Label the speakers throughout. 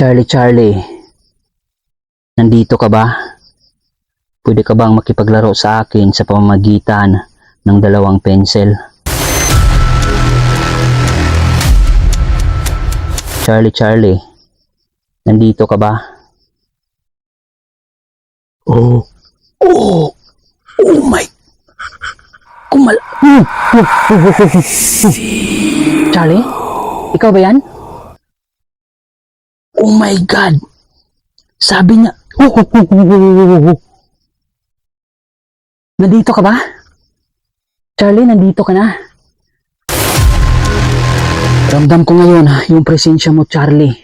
Speaker 1: Charlie, Charlie. Nandito ka ba? Pwede ka bang makipaglaro sa akin sa pamamagitan ng dalawang pencil? Charlie, Charlie. Nandito ka ba? Oh. Oh. Oh my. Kumal... Charlie? Ikaw ba yan? Oh my God! Sabi niya... Nandito ka ba? Charlie, nandito ka na. Ramdam ko ngayon yung presensya mo, Charlie.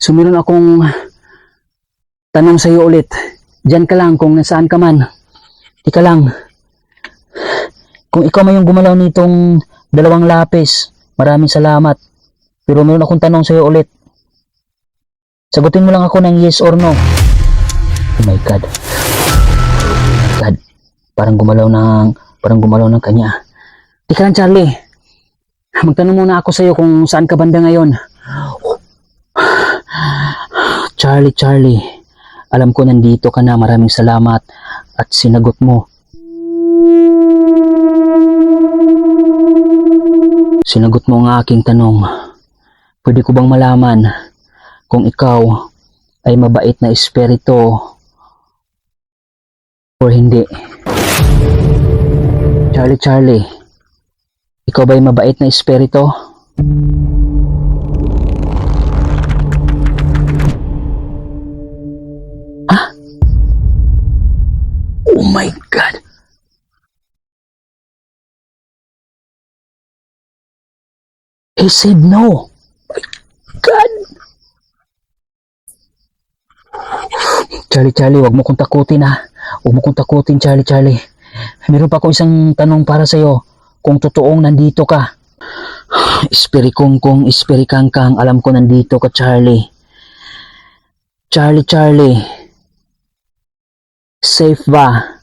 Speaker 1: So meron akong tanong sa'yo ulit. Diyan ka lang kung nasaan ka man. Tika lang. Kung ikaw may yung gumalaw nitong dalawang lapis, maraming salamat. Pero meron akong tanong sa'yo ulit. Sagutin mo lang ako ng yes or no. Oh my God. God. Parang gumalaw ng, parang gumalaw ng kanya. Tika lang, Charlie. Magtanong muna ako sa'yo kung saan ka banda ngayon. Charlie, Charlie. Alam ko nandito ka na. Maraming salamat. At sinagot mo. Sinagot mo ang aking tanong. Pwede ko bang malaman kung ikaw ay mabait na espiritu o hindi? Charlie, Charlie. Ikaw ba'y mabait na espiritu? Ah? Oh my God! He said no. My God! Charlie, Charlie, wag mo kong takutin ha. Huwag mo kong takutin, Charlie, Charlie. Meron pa akong isang tanong para sa'yo. Kung totoong nandito ka. Ispiri kong kong ispiri kang kang alam ko nandito ka, Charlie. Charlie, Charlie. Safe ba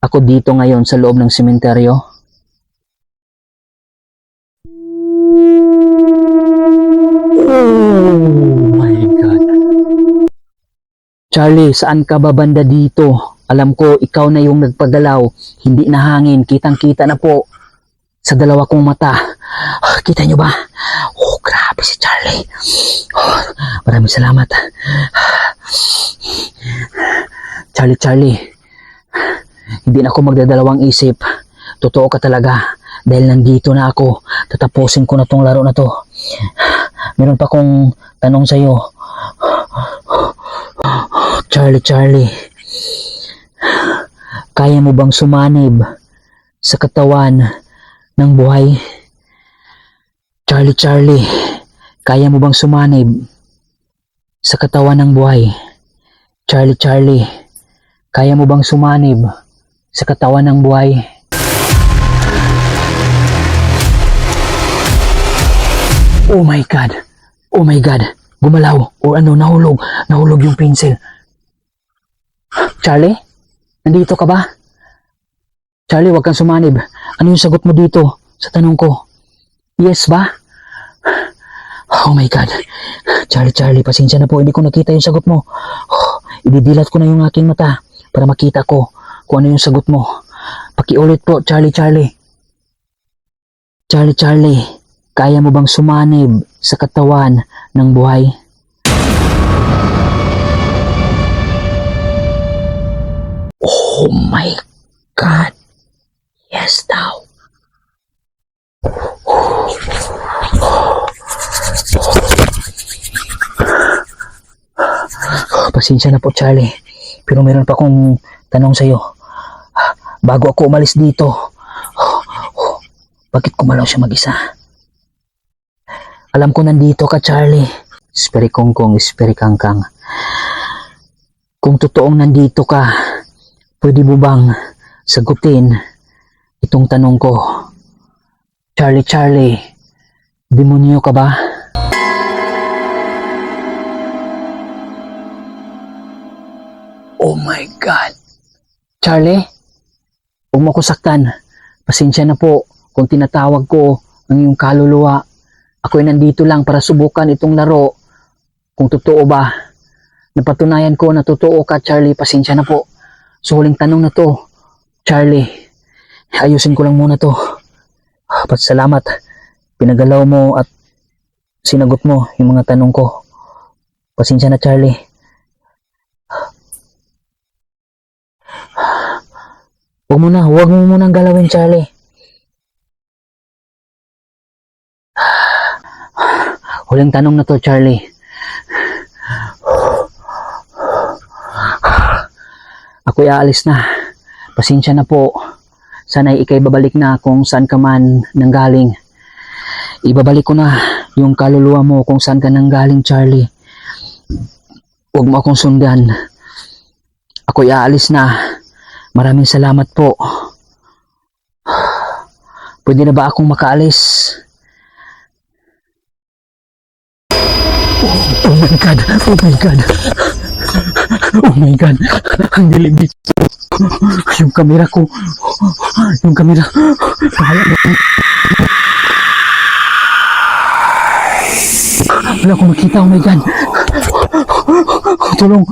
Speaker 1: ako dito ngayon sa loob ng sementeryo? Charlie, saan ka ba banda dito? Alam ko, ikaw na yung nagpagalaw. Hindi na hangin. Kitang-kita na po sa dalawa kong mata. Ah, Kita nyo ba? Oh, grabe si Charlie. Oh, maraming salamat. Charlie, Charlie. Hindi na ako magdadalawang isip. Totoo ka talaga. Dahil nandito na ako. Tatapusin ko na tong laro na to. Meron pa akong tanong sa'yo. Charlie, Charlie. Kaya mo bang sumanib sa katawan ng buhay? Charlie, Charlie. Kaya mo bang sumanib sa katawan ng buhay? Charlie, Charlie. Kaya mo bang sumanib sa katawan ng buhay? Oh my God! Oh my God! Gumalaw o ano, nahulog. Nahulog yung pencil. Charlie? Nandito ka ba? Charlie, wag kang sumanib. Ano yung sagot mo dito sa tanong ko? Yes ba? Oh my God. Charlie, Charlie, pasensya na po. Hindi ko nakita yung sagot mo. Oh, ididilat ko na yung aking mata para makita ko kung ano yung sagot mo. Pakiulit po, Charlie, Charlie. Charlie, Charlie, kaya mo bang sumanib sa katawan ng buhay? Oh my God. Yes daw. Pasensya na po, Charlie. Pero meron pa akong tanong sa'yo. Bago ako umalis dito, bakit kumalaw siya mag-isa? Alam ko nandito ka, Charlie. Speri kong kong, speri kang kang. Kung totoong nandito ka, pwede mo bang sagutin itong tanong ko? Charlie, Charlie, demonyo ka ba? Oh my God! Charlie, huwag mo ko saktan. Pasensya na po kung tinatawag ko ang iyong kaluluwa. Ako'y nandito lang para subukan itong laro kung totoo ba. Napatunayan ko na totoo ka, Charlie. Pasensya na po. Sa huling tanong na to, Charlie, ayusin ko lang muna to. Pat salamat. Pinagalaw mo at sinagot mo yung mga tanong ko. Pasensya na, Charlie. Huwag mo na, huwag mo munang galawin, Charlie. Huling tanong na to, Charlie. Ako'y aalis na. Pasensya na po. Sana'y ikay babalik na kung saan ka man nanggaling. Ibabalik ko na yung kaluluwa mo kung saan ka nanggaling, Charlie. Huwag mo akong sundan. Ako'y aalis na. Maraming salamat po. Pwede na ba akong makaalis? Oh my God! Oh my God! Oh my God! Ang dilim dito. Yung kamera ko. Yung kamera. Bahala na. Wala akong makita. Oh my God! Tulong!